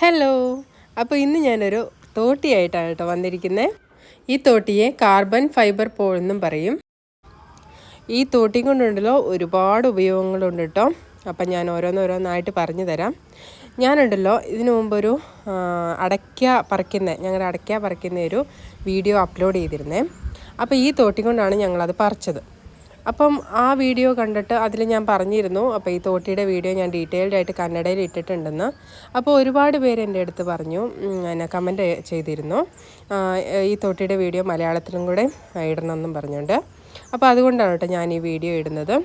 Hello അപ്പോൾ ഇന്ന് ഞാനൊരു തോട്ടിയായിട്ടാണ് കേട്ടോ വന്നിരിക്കുന്നത് ഈ തോട്ടിയെ കാർബൺ ഫൈബർ പോൾ എന്നും പറയും. ഈ തോട്ടി കൊണ്ടുണ്ടല്ലോ ഒരുപാട് ഉപയോഗങ്ങളുണ്ട് കേട്ടോ അപ്പം ഞാൻ ഓരോന്നോരോന്നായിട്ട് പറഞ്ഞു തരാം. ഞാനുണ്ടല്ലോ ഇതിനു മുമ്പൊരു അടയ്ക്ക പറിക്കുന്ന. ഞങ്ങളുടെ അടയ്ക്ക പറിക്കുന്ന ഒരു വീഡിയോ അപ്ലോഡ് ചെയ്തിരുന്നേ. അപ്പോൾ ഈ തോട്ടി കൊണ്ടാണ് ഞങ്ങളത് പറിച്ചത്. അപ്പം ആ വീഡിയോ കണ്ടിട്ട് അതിൽ ഞാൻ പറഞ്ഞിരുന്നു അപ്പോൾ ഈ തോട്ടിയുടെ വീഡിയോ ഞാൻ ഡീറ്റെയിൽഡ് ആയിട്ട് കന്നഡയിൽ ഇട്ടിട്ടുണ്ടെന്ന്. അപ്പോൾ ഒരുപാട് പേര് എന്റെ അടുത്ത് പറഞ്ഞു എന്നെ കമന്റ് ചെയ്തിരുന്നു. ഈ തോട്ടിയുടെ വീഡിയോ മലയാളത്തിലും കൂടെ ഇടണമെന്നും പറഞ്ഞുകൊണ്ട്. അപ്പോൾ അതുകൊണ്ടാണ് കേട്ടോ ഞാൻ ഈ വീഡിയോ ഇടുന്നത്.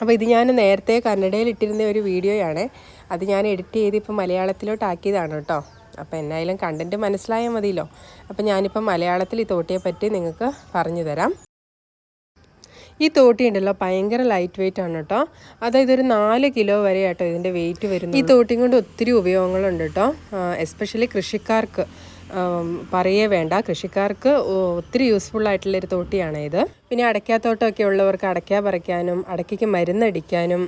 അപ്പോൾ ഇത് ഞാൻ നേരത്തെ കന്നഡയിൽ ഇട്ടിരുന്ന ഒരു വീഡിയോയാണ്. അത് ഞാൻ എഡിറ്റ് ചെയ്ത് ഇപ്പോൾ മലയാളത്തിലോട്ട് ആക്കിയതാണ് കേട്ടോ. അപ്പോൾ എന്നായാലും കണ്ടന്റ് മനസ്സിലായാൽ മതിയല്ലോ. അപ്പോൾ ഞാനിപ്പം മലയാളത്തിൽ ഈ തോട്ടിയെ പറ്റി നിങ്ങൾക്ക് പറഞ്ഞു തരാം. ഈ തോട്ടി ഉണ്ടല്ലോ ഭയങ്കര ലൈറ്റ് വെയിറ്റ് ആണ് കേട്ടോ അതായത് ഒരു നാല് കിലോ വരെ ആട്ടോ ഇതിന്റെ വെയിറ്റ് വരുന്നത്. ഈ തോട്ടിയും കൊണ്ട് ഒത്തിരി ഉപയോഗങ്ങളുണ്ട് കേട്ടോ എസ്പെഷ്യലി കൃഷിക്കാർക്ക്. പറയേ വേണ്ട. കൃഷിക്കാർക്ക് ഒത്തിരി യൂസ്ഫുൾ ആയിട്ടുള്ള ഒരു തോട്ടിയാണ് ഇത് പിന്നെ അടയ്ക്കാത്തോട്ടമൊക്കെ ഉള്ളവർക്ക് അടയ്ക്ക പറിക്കാനും അടയ്ക്കയ്ക്ക് മരുന്നടിക്കാനും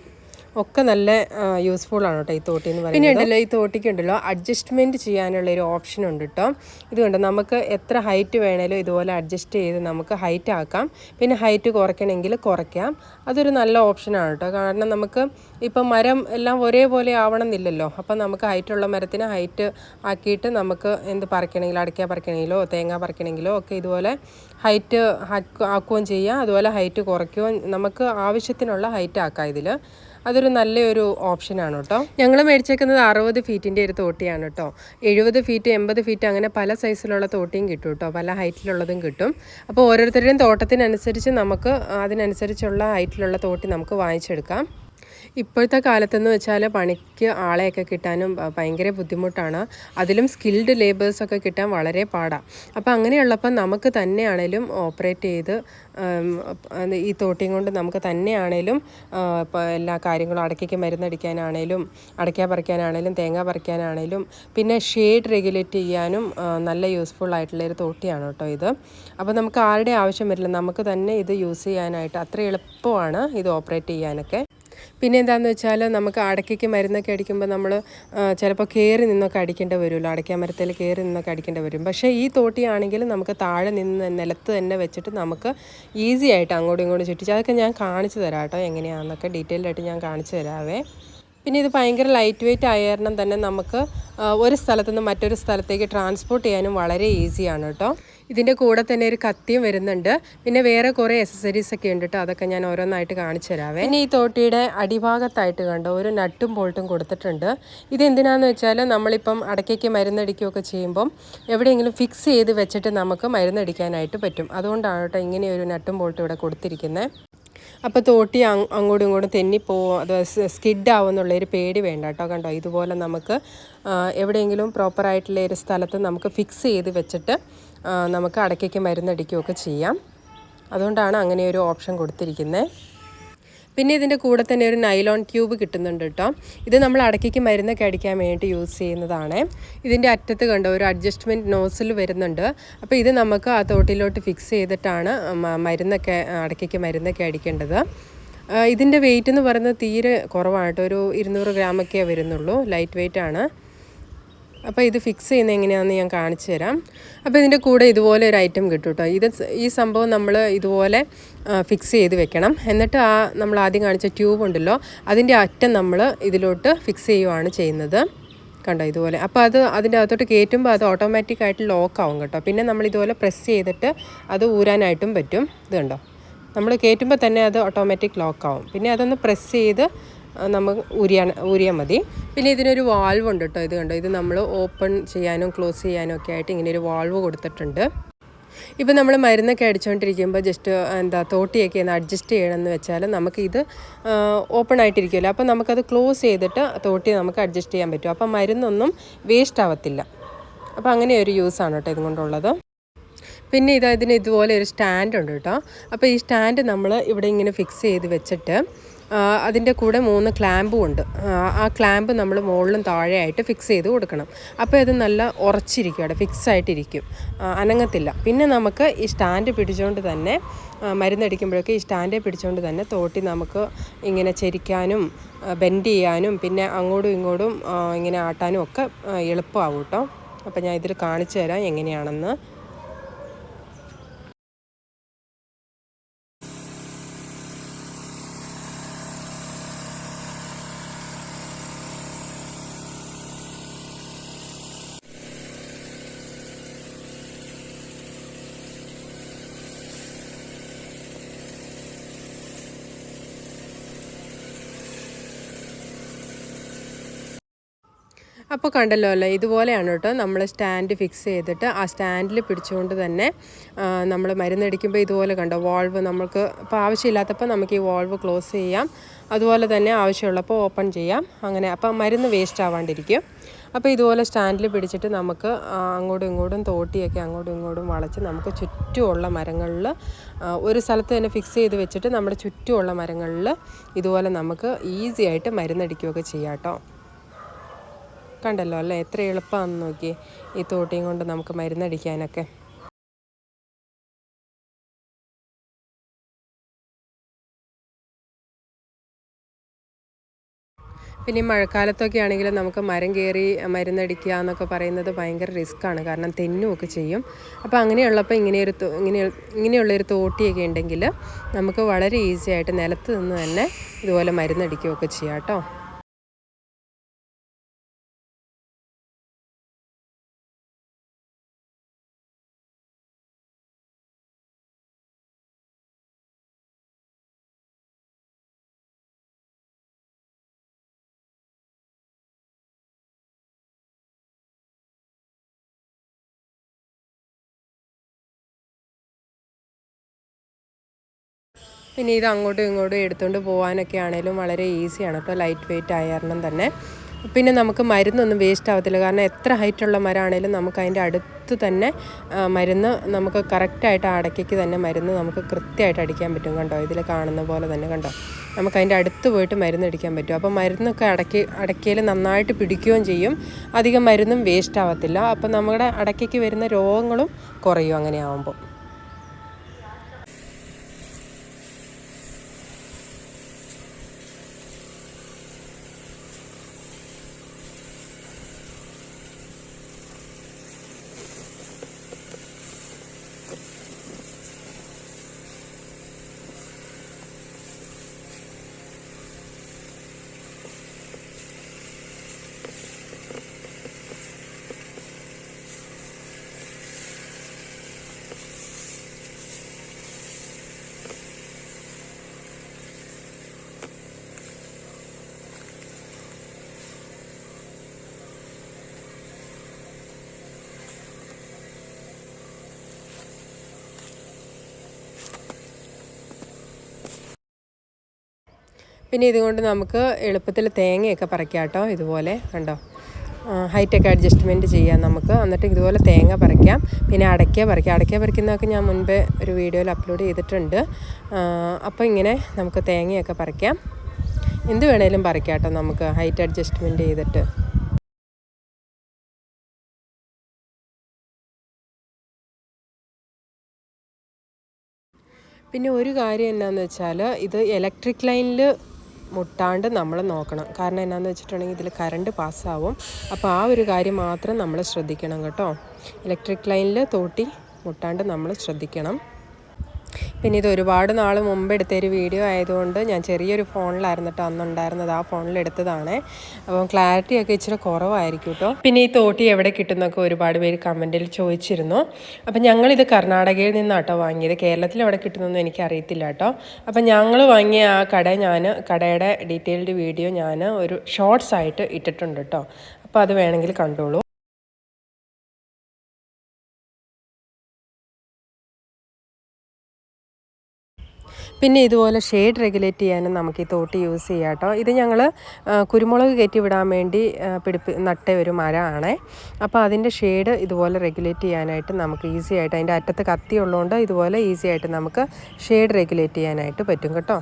ഒക്കെ നല്ല യൂസ്ഫുൾ ആണ് കേട്ടോ ഈ തോട്ടി എന്ന് പറയുന്നത്. പിന്നെ ഉണ്ടല്ലോ ഈ തോട്ടിക്ക് ഉണ്ടല്ലോ അഡ്ജസ്റ്റ്മെന്റ് ചെയ്യാനുള്ള ഒരു ഓപ്ഷൻ ഉണ്ട് കേട്ടോ ഇതുകൊണ്ട് നമുക്ക് എത്ര ഹൈറ്റ് വേണേലും ഇതുപോലെ അഡ്ജസ്റ്റ് ചെയ്ത് നമുക്ക് ഹൈറ്റ് ആക്കാം. പിന്നെ ഹൈറ്റ് കുറയ്ക്കണമെങ്കിൽ കുറയ്ക്കാം. അതൊരു നല്ല ഓപ്ഷനാണ് കേട്ടോ കാരണം നമുക്ക് ഇപ്പം മരം എല്ലാം ഒരേപോലെ ആവണമെന്നില്ലല്ലോ. അപ്പം നമുക്ക് ഹൈറ്റുള്ള മരത്തിന് ഹൈറ്റ് ആക്കിയിട്ട് നമുക്ക് എന്ത് പറിക്കണമെങ്കിൽ അടയ്ക്ക പറിക്കണമെങ്കിലോ തേങ്ങ പറിക്കണമെങ്കിലോ ഒക്കെ ഇതുപോലെ ഹൈറ്റ് ആക്കുകയും ചെയ്യാം. അതുപോലെ ഹൈറ്റ് കുറയ്ക്കുകയും നമുക്ക് ആവശ്യത്തിനുള്ള ഹൈറ്റ് ആക്കാം ഇതിൽ അതൊരു നല്ലൊരു ഓപ്ഷനാണ് കേട്ടോ. ഞങ്ങൾ മേടിച്ചേക്കുന്നത് അറുപത് ഫീറ്റിന്റെ ഒരു തോട്ടിയാണ് കേട്ടോ. എഴുപത് ഫീറ്റ് എൺപത് ഫീറ്റ് അങ്ങനെ പല സൈസിലുള്ള തോട്ടിയും കിട്ടും കേട്ടോ. പല ഹൈറ്റിലുള്ളതും കിട്ടും. അപ്പോൾ ഓരോരുത്തരുടെയും തോട്ടത്തിനനുസരിച്ച് നമുക്ക് അതിനനുസരിച്ചുള്ള ഹൈറ്റിലുള്ള തോട്ടി നമുക്ക് വാങ്ങിച്ചെടുക്കാം. ഇപ്പോഴത്തെ കാലത്തെന്ന് വെച്ചാൽ പണിക്ക് ആളെയൊക്കെ കിട്ടാനും ഭയങ്കര ബുദ്ധിമുട്ടാണ്. അതിലും സ്കിൽഡ് ലേബേഴ്സൊക്കെ കിട്ടാൻ വളരെ പാടാണ് അപ്പോൾ അങ്ങനെയുള്ളപ്പോൾ നമുക്ക് തന്നെയാണേലും ഓപ്പറേറ്റ് ചെയ്ത് ഈ തോട്ടിയും കൊണ്ട് നമുക്ക് തന്നെയാണേലും എല്ലാ കാര്യങ്ങളും അടയ്ക്കയ്ക്ക് മരുന്നടിക്കാനാണേലും അടയ്ക്ക പറിക്കാനാണേലും തേങ്ങ പറിക്കാനാണേലും പിന്നെ ഷെയ്ഡ് റെഗുലേറ്റ് ചെയ്യാനും നല്ല യൂസ്ഫുൾ ആയിട്ടുള്ള ഒരു തോട്ടിയാണ് കേട്ടോ ഇത്. അപ്പോൾ നമുക്ക് ആരുടെ ആവശ്യം വരില്ല നമുക്ക് തന്നെ ഇത് യൂസ് ചെയ്യാനായിട്ട് അത്ര എളുപ്പമാണ് ഇത് ഓപ്പറേറ്റ് ചെയ്യാനൊക്കെ. പിന്നെ എന്താണെന്ന് വെച്ചാൽ നമുക്ക് അടയ്ക്കയ്ക്ക് മരുന്നൊക്കെ അടിക്കുമ്പോൾ നമ്മൾ ചിലപ്പോൾ കയറി നിന്നൊക്കെ അടിക്കേണ്ടി വരുമല്ലോ. അടയ്ക്ക മരത്തിൽ കയറി നിന്നൊക്കെ അടിക്കേണ്ടി വരും. പക്ഷേ ഈ തോട്ടിയാണെങ്കിൽ നമുക്ക് താഴെ നിന്ന് നിലത്ത് തന്നെ വെച്ചിട്ട് നമുക്ക് ഈസി ആയിട്ട് അങ്ങോട്ടും ഇങ്ങോട്ടും ചുറ്റിച്ച് അതൊക്കെ ഞാൻ കാണിച്ചു തരാം കേട്ടോ എങ്ങനെയാണെന്നൊക്കെ ഡീറ്റെയിൽ ആയിട്ട് ഞാൻ കാണിച്ചു തരാവേ. പിന്നെ ഇത് ഭയങ്കര ലൈറ്റ് വെയിറ്റ് ആയ കാരണം തന്നെ നമുക്ക് ഒരു സ്ഥലത്തുനിന്ന് മറ്റൊരു സ്ഥലത്തേക്ക് ട്രാൻസ്പോർട്ട് ചെയ്യാനും വളരെ ഈസിയാണ് കേട്ടോ. ഇതിന്റെ കൂടെ തന്നെ ഒരു കത്തിയും വരുന്നുണ്ട്. പിന്നെ വേറെ കുറേ എക്സസറീസ് ഒക്കെ ഉണ്ട് കേട്ടോ അതൊക്കെ ഞാൻ ഓരോന്നായിട്ട് കാണിച്ചു തരാവേ. പിന്നെ ഈ തോട്ടിയുടെ അടിഭാഗത്തായിട്ട് കണ്ടോ ഒരു നട്ടും ബോൾട്ടും കൊടുത്തിട്ടുണ്ട്. ഇത് എന്തിനാന്ന് വെച്ചാൽ നമ്മളിപ്പം അടയ്ക്കയ്ക്ക് മരുന്നടിക്കുകയൊക്കെ ചെയ്യുമ്പം എവിടെയെങ്കിലും ഫിക്സ് ചെയ്ത് വെച്ചിട്ട് നമുക്ക് മരുന്നടിക്കാനായിട്ട് പറ്റും. അതുകൊണ്ടാണ് കേട്ടോ ഇങ്ങനെ ഒരു നട്ടും ബോൾട്ടും ഇവിടെ കൊടുത്തിരിക്കുന്നത് അപ്പോൾ തോട്ടി അങ് അങ്ങോട്ടും ഇങ്ങോട്ടും തെന്നിപ്പോവും അത് സ്കിഡ് ആവുമെന്നുള്ളൊരു പേടി വേണ്ട കേട്ടോ കണ്ടോ ഇതുപോലെ നമുക്ക് എവിടെയെങ്കിലും പ്രോപ്പറായിട്ടുള്ള ഒരു സ്ഥലത്ത് നമുക്ക് ഫിക്സ് ചെയ്ത് വെച്ചിട്ട് നമുക്ക് അടയ്ക്കയ്ക്ക് മരുന്നടിക്കുകയൊക്കെ ചെയ്യാം. അതുകൊണ്ടാണ് അങ്ങനെ ഒരു ഓപ്ഷൻ കൊടുത്തിരിക്കുന്നത് പിന്നെ ഇതിന്റെ കൂടെ തന്നെ ഒരു നൈലോൺ ട്യൂബ് കിട്ടുന്നുണ്ട് കേട്ടോ. ഇത് നമ്മൾ അടയ്ക്കയ്ക്ക് മരുന്നൊക്കെ അടിക്കാൻ വേണ്ടി യൂസ് ചെയ്യുന്നതാണ്. ഇതിന്റെ അറ്റത്ത് കണ്ട ഒരു അഡ്ജസ്റ്റ്മെന്റ് നോസിൽ വരുന്നുണ്ട്. അപ്പോൾ ഇത് നമുക്ക് ആ തോട്ടിലോട്ട് ഫിക്സ് ചെയ്തിട്ടാണ് മരുന്നൊക്കെ അടയ്ക്കയ്ക്ക് മരുന്നൊക്കെ അടിക്കേണ്ടത്. ഇതിന്റെ വെയിറ്റ് എന്ന് പറയുന്നത് തീരെ കുറവാണ് കേട്ടോ. ഒരു ഇരുന്നൂറ് ഗ്രാമൊക്കെ വരുന്നുള്ളൂ. ലൈറ്റ് വെയിറ്റ് ആണ്. അപ്പോൾ ഇത് ഫിക്സ് ചെയ്യുന്നത് എങ്ങനെയാണെന്ന് ഞാൻ കാണിച്ചു തരാം. അപ്പോൾ ഇതിന്റെ കൂടെ ഇതുപോലെ ഒരു ഐറ്റം കിട്ടും കേട്ടോ. ഇത് ഈ സംഭവം നമ്മൾ ഇതുപോലെ ഫിക്സ് ചെയ്ത് വെക്കണം. എന്നിട്ട് ആ നമ്മൾ ആദ്യം കാണിച്ച ട്യൂബ് ഉണ്ടല്ലോ അതിന്റെ അറ്റം നമ്മൾ ഇതിലോട്ട് ഫിക്സ് ചെയ്യുവാണ് ചെയ്യുന്നത്. കണ്ടോ ഇതുപോലെ. അപ്പോൾ അത് അതിന്റെ അകത്തോട്ട് കയറ്റുമ്പോൾ അത് ഓട്ടോമാറ്റിക് ആയിട്ട് ലോക്ക് ആവും കേട്ടോ. പിന്നെ നമ്മൾ ഇതുപോലെ പ്രസ് ചെയ്തിട്ട് അത് ഊരാനായിട്ടും പറ്റും. ഇത് കണ്ടോ? നമ്മൾ കയറ്റുമ്പോൾ തന്നെ അത് ഓട്ടോമാറ്റിക് ലോക്ക് ആവും. പിന്നെ അതൊന്ന് പ്രസ് ചെയ്ത് ആ, നമുക്ക് ഊരിയാൻ ഊരിയാൽ മതി. പിന്നെ ഇതിനൊരു വാൾവ് ഉണ്ട് കേട്ടോ ഇത് കണ്ടോ? ഇത് നമ്മൾ ഓപ്പൺ ചെയ്യാനും ക്ലോസ് ചെയ്യാനും ഒക്കെ ആയിട്ട് ഇങ്ങനെ ഒരു വാൾവ് കൊടുത്തിട്ടുണ്ട്. ഇപ്പം നമ്മൾ മരുന്നൊക്കെ അടിച്ചുകൊണ്ടിരിക്കുമ്പോൾ ജസ്റ്റ് എന്താ തോട്ടിയൊക്കെ ഒന്ന് അഡ്ജസ്റ്റ് ചെയ്യണമെന്ന് വെച്ചാൽ നമുക്കിത് ഓപ്പൺ ആയിട്ടിരിക്കുമല്ലോ അപ്പോൾ നമുക്കത് ക്ലോസ് ചെയ്തിട്ട് തോട്ടി നമുക്ക് അഡ്ജസ്റ്റ് ചെയ്യാൻ പറ്റും. അപ്പം മരുന്നൊന്നും വേസ്റ്റ് ആവത്തില്ല. അപ്പോൾ അങ്ങനെ ഒരു യൂസാണ് കേട്ടോ ഇതുകൊണ്ടുള്ളത്. പിന്നെ ഇതാ ഇതിന് ഇതുപോലെ ഒരു സ്റ്റാൻഡ് ഉണ്ട് കേട്ടോ അപ്പോൾ ഈ സ്റ്റാൻഡ് നമ്മൾ ഇവിടെ ഇങ്ങനെ ഫിക്സ് ചെയ്ത് വെച്ചിട്ട് അതിന്റെ കൂടെ മൂന്ന് ക്ലാമ്പും ഉണ്ട്. ആ ക്ലാമ്പ് നമ്മൾ മുകളിലും താഴെയായിട്ട് ഫിക്സ് ചെയ്ത് കൊടുക്കണം. അപ്പോൾ ഇത് നല്ല ഉറച്ചിരിക്കും അവിടെ ഫിക്സ് ആയിട്ടിരിക്കും. അനങ്ങത്തില്ല. പിന്നെ നമുക്ക് ഈ സ്റ്റാൻഡ് പിടിച്ചുകൊണ്ട് തന്നെ മരുന്നടിക്കുമ്പോഴൊക്കെ ഈ സ്റ്റാൻഡെ പിടിച്ചുകൊണ്ട് തന്നെ തോട്ടി നമുക്ക് ഇങ്ങനെ ചരിക്കാനും ബെൻഡ് ചെയ്യാനും പിന്നെ അങ്ങോട്ടും ഇങ്ങോട്ടും ഇങ്ങനെ ആട്ടാനും ഒക്കെ എളുപ്പമാവും കേട്ടോ. അപ്പോൾ ഞാൻ ഇതിൽ കാണിച്ചു തരാം എങ്ങനെയാണെന്ന്. അപ്പോൾ കണ്ടല്ലോ അല്ലേ ഇതുപോലെയാണ് കേട്ടോ നമ്മൾ സ്റ്റാൻഡ് ഫിക്സ് ചെയ്തിട്ട് ആ സ്റ്റാൻഡിൽ പിടിച്ചുകൊണ്ട് തന്നെ നമ്മൾ മരുന്നടിക്കുമ്പോൾ ഇതുപോലെ കണ്ടോ വാൾവ് നമുക്ക് ഇപ്പോൾ ആവശ്യമില്ലാത്തപ്പോൾ നമുക്ക് ഈ വാൾവ് ക്ലോസ് ചെയ്യാം അതുപോലെ തന്നെ ആവശ്യമുള്ളപ്പോൾ ഓപ്പൺ ചെയ്യാം അങ്ങനെ അപ്പം മരുന്ന് വേസ്റ്റ് ആവാണ്ടിരിക്കും. അപ്പോൾ ഇതുപോലെ സ്റ്റാൻഡിൽ പിടിച്ചിട്ട് നമുക്ക് അങ്ങോട്ടും ഇങ്ങോട്ടും തോട്ടിയൊക്കെ അങ്ങോട്ടും ഇങ്ങോട്ടും വളച്ച് നമുക്ക് ചുറ്റുമുള്ള മരങ്ങളിൽ ഒരു സ്ഥലത്ത് തന്നെ ഫിക്സ് ചെയ്ത് വെച്ചിട്ട് നമ്മുടെ ചുറ്റുമുള്ള മരങ്ങളിൽ ഇതുപോലെ നമുക്ക് ഈസി ആയിട്ട് മരുന്നടിക്കുകയൊക്കെ ചെയ്യാം കേട്ടോ കണ്ടല്ലോ അല്ലേ? എത്ര എളുപ്പമാണെന്ന് നോക്കി ഈ തോട്ടിയും കൊണ്ട് നമുക്ക് മരുന്നടിക്കാനൊക്കെ. പിന്നെ മഴക്കാലത്തൊക്കെ ആണെങ്കിൽ നമുക്ക് മരം കയറി മരുന്നടിക്കുക എന്നൊക്കെ പറയുന്നത് ഭയങ്കര റിസ്ക്കാണ് കാരണം തെന്നുമൊക്കെ ചെയ്യും. അപ്പോൾ അങ്ങനെയുള്ളപ്പോൾ ഇങ്ങനെയൊരു ഇങ്ങനെ ഇങ്ങനെയുള്ളൊരു തോട്ടിയൊക്കെ ഉണ്ടെങ്കിൽ നമുക്ക് വളരെ ഈസി ആയിട്ട് നിലത്ത് നിന്ന് തന്നെ ഇതുപോലെ മരുന്നടിക്കുകയൊക്കെ ചെയ്യാം കേട്ടോ. പിന്നെ ഇത് അങ്ങോട്ടും ഇങ്ങോട്ടും എടുത്തുകൊണ്ട് പോകാനൊക്കെ ആണെങ്കിലും വളരെ ഈസിയാണ്. കേട്ടോ ലൈറ്റ് വെയിറ്റ് കാരണം തന്നെ. പിന്നെ നമുക്ക് മരുന്നൊന്നും വേസ്റ്റ് ആവത്തില്ല. കാരണം എത്ര ഹൈറ്റുള്ള മരമാണേലും നമുക്ക് അതിന്റെ അടുത്ത് തന്നെ മരുന്ന് നമുക്ക് കറക്റ്റായിട്ട് അടയ്ക്കയ്ക്ക് തന്നെ മരുന്ന് നമുക്ക് കൃത്യമായിട്ട് അടിക്കാൻ പറ്റും കണ്ടോ? ഇതിൽ കാണുന്ന പോലെ തന്നെ കണ്ടോ? നമുക്ക് അതിന്റെ അടുത്ത് പോയിട്ട് മരുന്ന് അടിക്കാൻ പറ്റും. അപ്പോൾ മരുന്നൊക്കെ അടക്കി അടയ്ക്കയിൽ നന്നായിട്ട് പിടിക്കുകയും ചെയ്യും. അധികം മരുന്നും വേസ്റ്റ് ആവത്തില്ല. അപ്പോൾ നമ്മുടെ അടയ്ക്കയ്ക്ക് വരുന്ന രോഗങ്ങളും കുറയും അങ്ങനെ ആകുമ്പോൾ പിന്നെ ഇതുകൊണ്ട് നമുക്ക് എളുപ്പത്തിൽ തേങ്ങയൊക്കെ പറിക്കാം കേട്ടോ ഇതുപോലെ. കണ്ടോ? ഹൈറ്റൊക്കെ അഡ്ജസ്റ്റ്മെന്റ് ചെയ്യാം നമുക്ക്. എന്നിട്ട് ഇതുപോലെ തേങ്ങ പറിക്കാം. പിന്നെ അടയ്ക്ക പറിക്കാം. അടയ്ക്ക പറിക്കുന്നതൊക്കെ ഞാൻ മുൻപേ ഒരു വീഡിയോയിൽ അപ്ലോഡ് ചെയ്തിട്ടുണ്ട്. അപ്പോൾ ഇങ്ങനെ നമുക്ക് തേങ്ങയൊക്കെ പറിക്കാം. എന്ത് വേണേലും പറിക്കാം കേട്ടോ നമുക്ക് ഹൈറ്റ് അഡ്ജസ്റ്റ്മെന്റ് ചെയ്തിട്ട്. പിന്നെ ഒരു കാര്യം എന്താണെന്ന് വെച്ചാൽ ഇത് ഇലക്ട്രിക് ലൈനിൽ മുട്ടാണ്ട് നമ്മൾ നോക്കണം. കാരണം എന്നാന്ന് വെച്ചിട്ടുണ്ടെങ്കിൽ ഇതിൽ കറണ്ട് പാസ്സാവും അപ്പോൾ ആ ഒരു കാര്യം മാത്രം നമ്മൾ ശ്രദ്ധിക്കണം കേട്ടോ. ഇലക്ട്രിക് ലൈനിൽ തോട്ടി മുട്ടാണ്ട് നമ്മൾ ശ്രദ്ധിക്കണം. പിന്നെ ഇത് ഒരുപാട് നാൾ മുമ്പ് എടുത്തൊരു വീഡിയോ ആയതുകൊണ്ട് ഞാൻ ചെറിയൊരു ഫോണിലായിരുന്നു കേട്ടോ അന്നുണ്ടായിരുന്നത്. ആ ഫോണിൽ എടുത്തതാണ്. അപ്പം ക്ലാരിറ്റി ഒക്കെ ഇച്ചിരി കുറവായിരിക്കും കേട്ടോ. പിന്നെ ഈ തോട്ടി എവിടെ കിട്ടുന്നൊക്കെ ഒരുപാട് പേര് കമന്റിൽ ചോദിച്ചിരുന്നു. അപ്പം ഞങ്ങളിത് കർണാടകയിൽ നിന്നാണ് നിന്നാട്ടോ വാങ്ങിയത്. കേരളത്തിൽ എവിടെ കിട്ടുന്നൊന്നും എനിക്ക് അറിയത്തില്ല കേട്ടോ. അപ്പം ഞങ്ങൾ വാങ്ങിയ ആ കട ഞാൻ കടയുടെ ഡീറ്റെയിൽഡ് വീഡിയോ ഞാൻ ഒരു ഷോർട്സ് ആയിട്ട് ഇട്ടിട്ടുണ്ട് കേട്ടോ. അപ്പോൾ അത് വേണമെങ്കിൽ കണ്ടോളൂ. പിന്നെ ഇതുപോലെ ഷെയ്ഡ് റെഗുലേറ്റ് ചെയ്യാനും നമുക്ക് ഈ തോട്ടി യൂസ് ചെയ്യാം കേട്ടോ ഇത് ഞങ്ങൾ കുരുമുളക് കയറ്റി വിടാൻ വേണ്ടി പിടിപ്പി നട്ട ഒരു മരമാണേ. അപ്പോൾ അതിന്റെ ഷെയ്ഡ് ഇതുപോലെ റെഗുലേറ്റ് ചെയ്യാനായിട്ട് നമുക്ക് ഈസി ആയിട്ട് അതിന്റെ അറ്റത്ത് കത്തി ഉള്ളതുകൊണ്ട് ഇതുപോലെ ഈസി ആയിട്ട് നമുക്ക് ഷെയ്ഡ് റെഗുലേറ്റ് ചെയ്യാനായിട്ട് പറ്റും കേട്ടോ.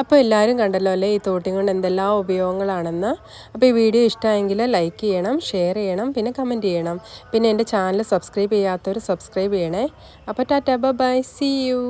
അപ്പോൾ എല്ലാവരും കണ്ടല്ലോ അല്ലേ ഈ തോട്ടി കൊണ്ട് എന്തെല്ലാം ഉപയോഗങ്ങളാണെന്ന്. അപ്പോൾ ഈ വീഡിയോ ഇഷ്ടമായെങ്കിൽ ലൈക്ക് ചെയ്യണം ഷെയർ ചെയ്യണം പിന്നെ കമന്റ് ചെയ്യണം. പിന്നെ എന്റെ ചാനൽ സബ്സ്ക്രൈബ് ചെയ്യാത്തവർ സബ്സ്ക്രൈബ് ചെയ്യണേ. അപ്പോൾ ടാറ്റ ബൈ സി യു